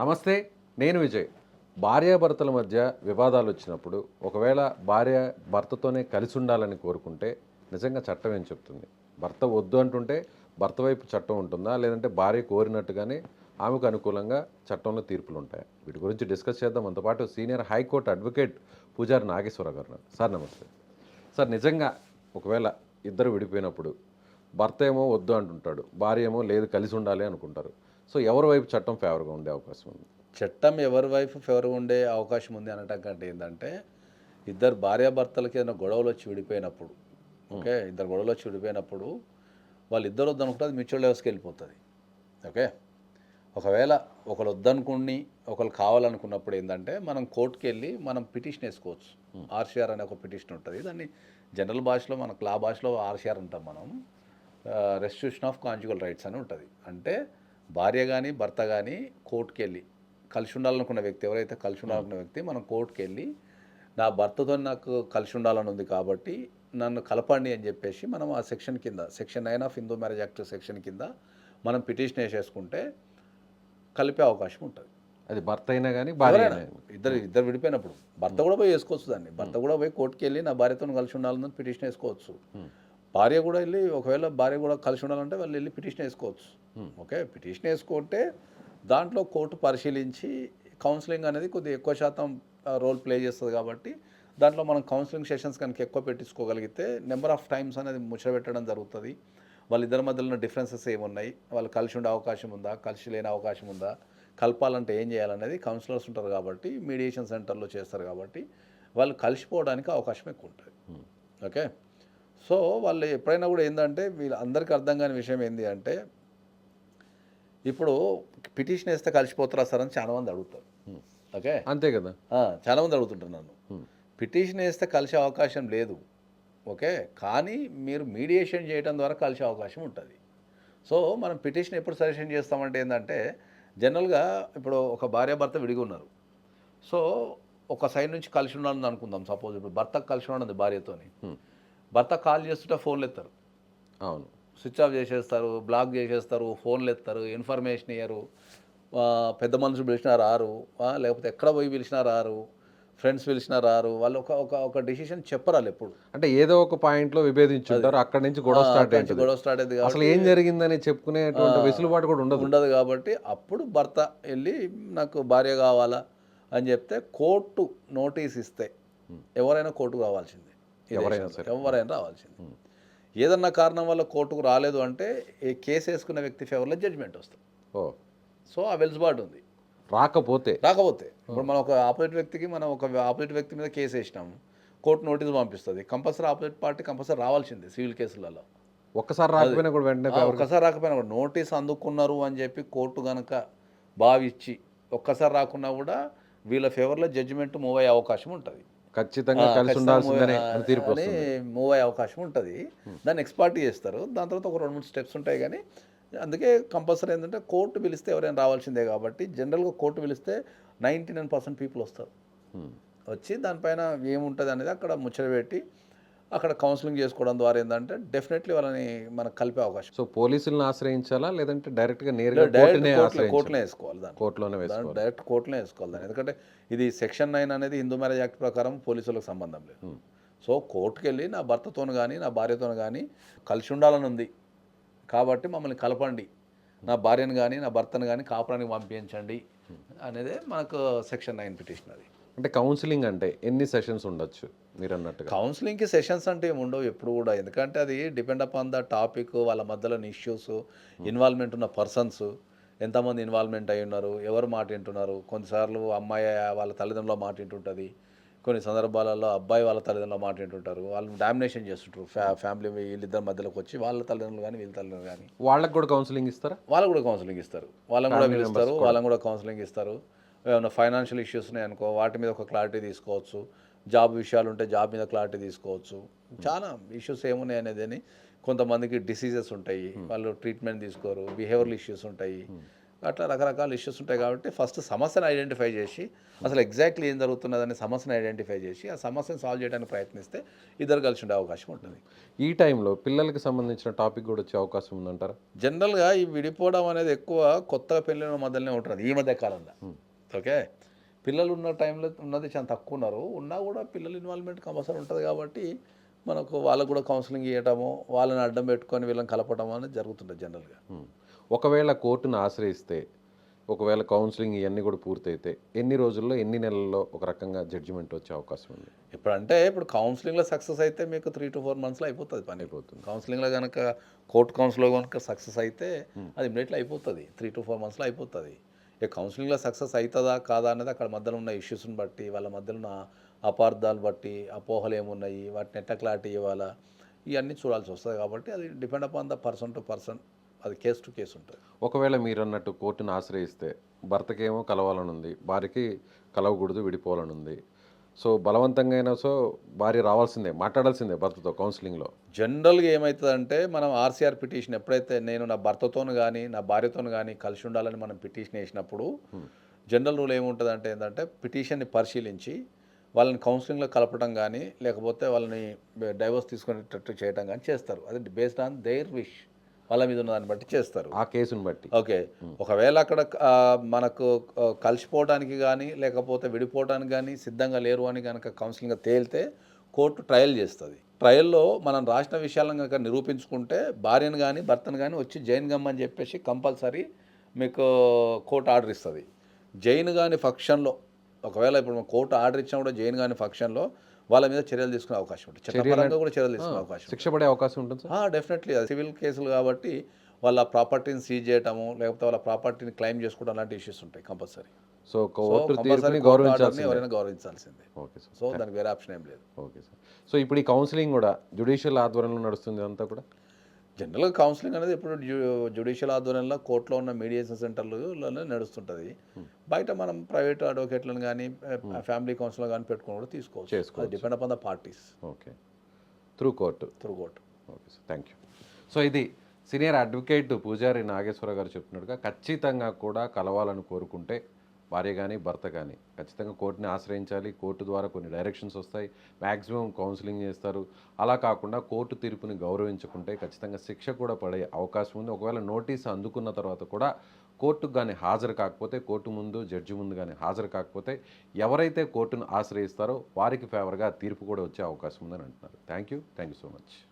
నమస్తే నేను విజయ్. భార్యాభర్తల మధ్య వివాదాలు వచ్చినప్పుడు ఒకవేళ భార్య భర్తతోనే కలిసి ఉండాలని కోరుకుంటే నిజంగా చట్టం ఏం చెప్తుంది? భర్త వద్దు అంటుంటే భర్త వైపు చట్టం ఉంటుందా? లేదంటే భార్య కోరినట్టుగానే ఆమెకు అనుకూలంగా చట్టంలో తీర్పులు ఉంటాయి? వీటి గురించి డిస్కస్ చేద్దాం. మనతో పాటు senior high court advocate Pujari Nageswara గారు సార్ నమస్తే. సార్ నిజంగా ఒకవేళ ఇద్దరు విడిపోయినప్పుడు భర్త ఏమో వద్దు అంటుంటాడు భార్య ఏమో లేదు కలిసి ఉండాలి అనుకుంటారు. సో ఎవరి వైపు చట్టం ఫేవర్గా ఉండే అవకాశం ఉంది? చట్టం ఎవరి వైపు ఫేవర్ ఉండే అవకాశం ఉంది అనటం కంటే ఏంటంటే ఇద్దరు భార్యాభర్తలకి ఏదైనా గొడవలు వచ్చి విడిపోయినప్పుడు ఓకే? ఇద్దరు గొడవలు వచ్చి విడిపోయినప్పుడు వాళ్ళు ఇద్దరు వద్దనుకుంటే అది మ్యూచువల్ లెవెల్స్కి వెళ్ళిపోతుంది. ఓకే? ఒకవేళ ఒకరు వద్దనుకుని ఒకరు కావాలనుకున్నప్పుడు ఏంటంటే మనం కోర్టుకి వెళ్ళి మనం పిటిషన్ వేసుకోవచ్చు. ఆర్సీఆర్ అనే ఒక పిటిషన్ ఉంటుంది. దాన్ని జనరల్ భాషలో మనకు లా భాషలో ఆర్సీఆర్ అంటాం మనం. రెస్టిట్యూషన్ ఆఫ్ కాన్జుగల్ రైట్స్ అని ఉంటుంది. అంటే భార్య కానీ భర్త కానీ కోర్టుకి వెళ్ళి కలిసి ఉండాలనుకున్న వ్యక్తి ఎవరైతే కలిసి ఉండాలనుకున్న వ్యక్తి మనం కోర్టుకి వెళ్ళి నా భర్తతో నాకు కలిసి ఉండాలని ఉంది కాబట్టి నన్ను కలపండి అని చెప్పేసి మనం ఆ సెక్షన్ కింద section nine of Hindu marriage act section కింద మనం పిటిషన్ వేసేసుకుంటే కలిపే అవకాశం ఉంటుంది. అది భర్త అయినా కానీ భార్య ఇద్దరు ఇద్దరు విడిపోయినప్పుడు భర్త కూడా పోయి వేసుకోవచ్చు దాన్ని. భర్త కూడా పోయి కోర్టుకి వెళ్ళి నా భార్యతో కలిసి ఉండాలని పిటిషన్ వేసుకోవచ్చు. భార్య కూడా వెళ్ళి ఒకవేళ భార్య కూడా కలిసి ఉండాలంటే వాళ్ళు వెళ్ళి పిటిషన్ వేసుకోవచ్చు. ఓకే? పిటిషన్ వేసుకుంటే దాంట్లో కోర్టు పరిశీలించి కౌన్సిలింగ్ అనేది కొద్దిగా ఎక్కువ శాతం రోల్ ప్లే చేస్తుంది కాబట్టి దాంట్లో మనం కౌన్సిలింగ్ సెషన్స్ కనుక ఎక్కువ పెట్టించుకోగలిగితే నెంబర్ ఆఫ్ టైమ్స్ అనేది ముచ్చటపెట్టడం జరుగుతుంది. వాళ్ళిద్దరి మధ్యలో ఉన్న డిఫరెన్సెస్ ఏమున్నాయి? వాళ్ళు కలిసి ఉండే అవకాశం ఉందా? కలిసి లేని అవకాశం ఉందా? కలపాలంటే ఏం చేయాలనేది కౌన్సిలర్స్ ఉంటారు కాబట్టి మీడియేషన్ సెంటర్లో చేస్తారు కాబట్టి వాళ్ళు కలిసిపోవడానికి అవకాశం ఎక్కువ ఉంటుంది. ఓకే? సో వాళ్ళు ఎప్పుడైనా కూడా ఏంటంటే వీళ్ళు అందరికీ అర్థం కాని విషయం ఏంటి అంటే ఇప్పుడు పిటిషన్ వేస్తే కలిసిపోతారా సార్ అని చాలామంది అడుగుతారు. ఓకే? అంతే కదా. ఆ, చాలామంది అడుగుతుంటారు నన్ను. పిటిషన్ వేస్తే కలిసే అవకాశం లేదు. ఓకే? కానీ మీరు మీడియేషన్ చేయడం ద్వారా కలిసే అవకాశం ఉంటుంది. సో మనం పిటిషన్ ఎప్పుడు సజెషన్ చేస్తామంటే ఏంటంటే జనరల్గా ఇప్పుడు ఒక భార్యాభర్త విడిగా ఉన్నారు. సో ఒక సైడ్ నుంచి కలిసి ఉండాలని అనుకుందాం. సపోజ్ ఇప్పుడు భర్తకు కలిసి ఉన్నది భార్యతోని. భర్త కాల్ చేస్తుంటే ఫోన్లు ఎత్తారు. అవును. స్విచ్ ఆఫ్ చేసేస్తారు బ్లాక్ చేసేస్తారు ఫోన్లు ఎత్తారు ఇన్ఫర్మేషన్ ఇయ్యరు. పెద్ద మనుషులు పిలిచినా రారు. లేకపోతే ఎక్కడ పోయి పిలిచినా రారు. ఫ్రెండ్స్ పిలిచినా రారు. వాళ్ళు ఒక ఒక ఒక డిసిషన్ చెప్పరాలు ఎప్పుడు. అంటే ఏదో ఒక పాయింట్లో విభేదించుంటారు అక్కడి నుంచి గొడవ స్టార్ట్ అయింది గొడవ స్టార్ట్ అయింది అసలు ఏం జరిగిందని చెప్పుకునేటువంటి వెసులుబాటు కూడా ఉండదు. ఉండదు కాబట్టి అప్పుడు భర్త వెళ్ళి నాకు భార్య కావాలా? అని చెప్తే కోర్టు నోటీస్ ఇస్తే ఎవరైనా కోర్టుకు రావాల్సిందే. ఈ ఎవరైనా. ఎవరైనా రావాల్సిందే. ఏదన్నా కారణం వల్ల కోర్టుకు రాలేదు అంటే ఈ కేసు వేసుకున్న వ్యక్తి ఫేవర్లో జడ్జిమెంట్ వస్తుంది. ఓ. సో ఆ వెలుసుబాటు ఉంది. రాకపోతే. రాకపోతే. ఇప్పుడు మనం ఒక ఆపోజిట్ వ్యక్తికి మనం ఒక ఆపోజిట్ వ్యక్తి మీద కేసు వేసినాము కోర్టు నోటీస్ పంపిస్తుంది. కంపల్సరీ ఆపోజిట్ పార్టీ కంపల్సరీ రావాల్సిందే సివిల్ కేసులలో. ఒక్కసారి రాకపోయినా కూడా వెంటనే ఒక్కసారి రాకపోయినా కూడా నోటీస్ అందుకున్నారు అని చెప్పి కోర్టు కనుక భావించి ఒక్కసారి రాకున్నా కూడా వీళ్ళ ఫేవర్లో జడ్జిమెంట్ మూవ్ అయ్యే అవకాశం ఉంటుంది. ఖచ్చితంగా కలిసి ఉండాల్సిందనే తీర్పు మూవ్ అయ్యే అవకాశం ఉంటుంది. దాన్ని ఎక్స్పార్టీ చేస్తారు. దాని తర్వాత ఒక రెండు మూడు స్టెప్స్ ఉంటాయి కానీ అందుకే కంపల్సరీ ఏంటంటే కోర్టు పిలిస్తే ఎవరైనా రావాల్సిందే కాబట్టి జనరల్గా కోర్టు పిలిస్తే నైంటీ నైన్ పర్సెంట్ పీపుల్ వస్తారు. వచ్చి దానిపైన ఏముంటుంది అనేది అక్కడ ముచ్చట పెట్టి అక్కడ కౌన్సిలింగ్ చేసుకోవడం ద్వారా ఏంటంటే డెఫినెట్లీ వాళ్ళని మనకు కలిపే అవకాశం. సో పోలీసులను ఆశ్రయించాలా? లేదంటే డైరెక్ట్గా నేరుగా డైరెక్ట్ కోర్టులో వేసుకోవాలి దాన్ని. కోర్టులోనే వేసుకోవాలి. డైరెక్ట్ కోర్టులో వేసుకోవాలి దాన్ని. ఎందుకంటే ఇది సెక్షన్ నైన్ అనేది హిందూ మ్యారేజ్ యాక్ట్ ప్రకారం పోలీసులకు సంబంధం లేదు. సో కోర్టుకు వెళ్ళి నా భర్తతోను కానీ నా భార్యతోను కానీ కలిసి ఉండాలని ఉంది. కాబట్టి మమ్మల్ని కలపండి. నా భార్యను కానీ నా భర్తను కానీ కాపురానికి పంపించండి అనేదే మనకు సెక్షన్ నైన్ పిటిషన్ అది. అంటే కౌన్సిలింగ్ అంటే ఎన్ని సెషన్స్ ఉండొచ్చు? మీరు అన్నట్టుగా కౌన్సిలింగ్కి సెషన్స్ అంటే ఏమి ఉండవు ఎప్పుడు కూడా. ఎందుకంటే అది డిపెండ్ అపాన్ ద టాపిక్ వాళ్ళ మధ్యలోని ఇష్యూస్ ఇన్వాల్వ్మెంట్ ఉన్న పర్సన్స్ ఎంతమంది ఇన్వాల్వ్మెంట్ అయి ఉన్నారు ఎవరు మాట వింటున్నారు. కొన్నిసార్లు అమ్మాయి వాళ్ళ తల్లిదండ్రుల మాట వింటుంటుంది. కొన్ని సందర్భాలలో అబ్బాయి వాళ్ళ తల్లిదండ్రుల మాట వింటుంటారు. వాళ్ళు డామినేషన్ చేస్తుంటారు. ఫ్యా ఫ్యామిలీ వీళ్ళిద్దరి మధ్యలోకి వచ్చి వాళ్ళ తల్లిదండ్రులు కానీ వీళ్ళ తల్లిదండ్రులు కానీ వాళ్ళకి కూడా కౌన్సిలింగ్ ఇస్తారా? వాళ్ళకు కూడా కౌన్సిలింగ్ ఇస్తారు. వాళ్ళని కూడా పిలుస్తారు. వాళ్ళని కూడా కౌన్సిలింగ్ ఇస్తారు. ఏమైనా ఫైనాన్షియల్ ఇష్యూస్ ఉన్నాయి అనుకో వాటి మీద ఒక క్లారిటీ తీసుకోవచ్చు. జాబ్ విషయాలు ఉంటే జాబ్ మీద క్లారిటీ తీసుకోవచ్చు. చాలా ఇష్యూస్ ఏమున్నాయి అనేది అని కొంతమందికి డిసీజెస్ ఉంటాయి. వాళ్ళు ట్రీట్మెంట్ తీసుకోరు బిహేవియరల్ ఇష్యూస్ ఉంటాయి. అట్లా రకరకాల ఇష్యూస్ ఉంటాయి కాబట్టి ఫస్ట్ సమస్యను ఐడెంటిఫై చేసి అసలు ఎగ్జాక్ట్లీ ఏం జరుగుతున్నదని సమస్యను ఐడెంటిఫై చేసి ఆ సమస్యను సాల్వ్ చేయడానికి ప్రయత్నిస్తే ఇద్దరు కలిసి ఉండే అవకాశం ఉంటుంది. ఈ టైంలో పిల్లలకి సంబంధించిన టాపిక్ కూడా వచ్చే అవకాశం ఉందంటారా? జనరల్గా ఈ విడిపోవడం అనేది ఎక్కువ కొత్తగా పెళ్ళిన మధ్యలోనే ఉంటుంది ఈ మధ్య కాలంలో. ఓకే? పిల్లలు ఉన్న టైంలో ఉన్నది చాలా తక్కువ ఉన్నారు. ఉన్నా కూడా పిల్లల ఇన్వాల్వ్మెంట్ కంపల్సరీ ఉంటుంది కాబట్టి మనకు వాళ్ళకు కూడా కౌన్సిలింగ్ ఇవ్వటము వాళ్ళని అడ్డం పెట్టుకొని వీళ్ళని కలపడం అనేది జరుగుతుంటుంది జనరల్గా. ఒకవేళ కోర్టును ఆశ్రయిస్తే ఒకవేళ కౌన్సిలింగ్ ఇవన్నీ కూడా పూర్తయితే ఎన్ని రోజుల్లో ఎన్ని నెలల్లో ఒక రకంగా జడ్జిమెంట్ వచ్చే అవకాశం ఉంది? ఇప్పుడు అంటే ఇప్పుడు కౌన్సిలింగ్లో సక్సెస్ అయితే మీకు త్రీ టు ఫోర్ మంత్స్లో అయిపోతుంది పని. అయిపోతుంది. కౌన్సిలింగ్లో కనుక కోర్ట్ కౌన్సిల్లో కనుక సక్సెస్ అయితే అది ఇమీడియట్లీ అయిపోతుంది. త్రీ టు ఫోర్ మంత్స్లో అయిపోతుంది. ఇక కౌన్సిలింగ్లో సక్సెస్ అవుతుందా కాదా అనేది అక్కడ మధ్యలో ఉన్న ఇష్యూస్ని బట్టి వాళ్ళ మధ్యలో ఉన్న అపార్థాలు బట్టి అపోహలు ఏమున్నాయి వాటిని ఎట్ట క్లారిటీ ఇవ్వాలా ఇవన్నీ చూడాల్సి వస్తుంది కాబట్టి అది depend upon the person to person అది కేస్ టు కేస్ ఉంటుంది. ఒకవేళ మీరు అన్నట్టు కోర్టును ఆశ్రయిస్తే భర్తకేమో కలవాలని ఉంది భార్యకి కలవకూడదు విడిపోవాలని ఉంది సో బలవంతంగా అయినా సో భార్య రావాల్సిందే మాట్లాడాల్సిందే భర్తతో కౌన్సిలింగ్లో జనరల్గా ఏమవుతుందంటే మనం ఆర్సీఆర్ పిటిషన్ ఎప్పుడైతే నేను నా భర్తతోను కానీ నా భార్యతోను కానీ కలిసి ఉండాలని మనం పిటిషన్ వేసినప్పుడు జనరల్ రూల్ ఏముంటుందంటే ఏంటంటే పిటిషన్ని పరిశీలించి వాళ్ళని కౌన్సిలింగ్లో కలపడం కానీ లేకపోతే వాళ్ళని డైవర్స్ తీసుకునేటట్టు చేయడం కానీ చేస్తారు. అది బేస్డ్ ఆన్ దేర్ విష్ వాళ్ళ మీద ఉన్న దాన్ని బట్టి చేస్తారు. ఆ కేసును బట్టి. ఓకే. ఒకవేళ అక్కడ మనకు కలిసిపోవడానికి కానీ లేకపోతే విడిపోవడానికి కానీ సిద్ధంగా లేరు అని కనుక కౌన్సిలింగ్ తేలితే కోర్టు ట్రయల్ చేస్తుంది. ట్రయల్లో మనం రాసిన విషయాలను కనుక నిరూపించుకుంటే భార్యను కానీ భర్తను కానీ వచ్చి జైన్ గమ్మని చెప్పేసి కంపల్సరీ మీకు కోర్టు ఆర్డర్ ఇస్తుంది. జైన్ కాని ఫంక్షన్లో ఒకవేళ ఇప్పుడు కోర్టు ఆర్డర్ ఇచ్చినా కూడా జైన్ కాని ఫంక్షన్లో వాళ్ళ మీద చర్యలు తీసుకునే అవకాశం ఉంటుంది. చట్టపరంగా కూడా చర్యలు తీసుకునే అవకాశం శిక్ష పడే అవకాశం ఉంటుంది సార్? డెఫినెట్లీ సివిల్ కేసులు కాబట్టి వాళ్ళ ప్రాపర్టీని సీజ్ చేయటము లేకపోతే వాళ్ళ ప్రాపర్టీని క్లెయిమ్ చేసుకోవడం అలాంటి ఇష్యూస్ ఉంటాయి కంపల్సరీ సో ఎవరైనా గౌరవించాల్సిందే. ఓకే సార్ సో దానికి వేరే ఆప్షన్ ఏం లేదు. ఓకే సార్ సో ఇప్పుడు ఈ కౌన్సిలింగ్ కూడా జ్యుడిషియల్ ఆధ్వర్యంలో నడుస్తుంది అంతా కూడా? జనరల్గా కౌన్సిలింగ్ అనేది ఇప్పుడు జ్యుడిషియల్ ఆధ్వర్యంలో కోర్టులో ఉన్న మీడియేషన్ సెంటర్లోనే నడుస్తుంటుంది. బయట మనం ప్రైవేట్ అడ్వకేట్లను కానీ ఫ్యామిలీ కౌన్సిలర్ కానీ పెట్టుకుని కూడా తీసుకోవచ్చు. Depend upon the parties. Okay. Through court. Through court. Okay sir. Thank you. So ఇది సీనియర్ అడ్వకేట్ పూజారి నాగేశ్వర గారు చెప్తున్నట్టుగా ఖచ్చితంగా కూడా కలవాలని కోరుకుంటే భార్య కానీ భర్త కానీ ఖచ్చితంగా కోర్టుని ఆశ్రయించాలి. కోర్టు ద్వారా కొన్ని డైరెక్షన్స్ వస్తాయి. మ్యాక్సిమం కౌన్సిలింగ్ చేస్తారు. అలా కాకుండా కోర్టు తీర్పుని గౌరవించుకుంటే ఖచ్చితంగా శిక్ష కూడా పడే అవకాశం ఉంది. ఒకవేళ నోటీస్ అందుకున్న తర్వాత కూడా కోర్టుకు కానీ హాజరు కాకపోతే కోర్టు ముందు జడ్జి ముందు కానీ హాజరు కాకపోతే ఎవరైతే కోర్టును ఆశ్రయిస్తారో వారికి ఫేవర్గా తీర్పు కూడా వచ్చే అవకాశం ఉందని అంటున్నారు. Thank you thank you so much.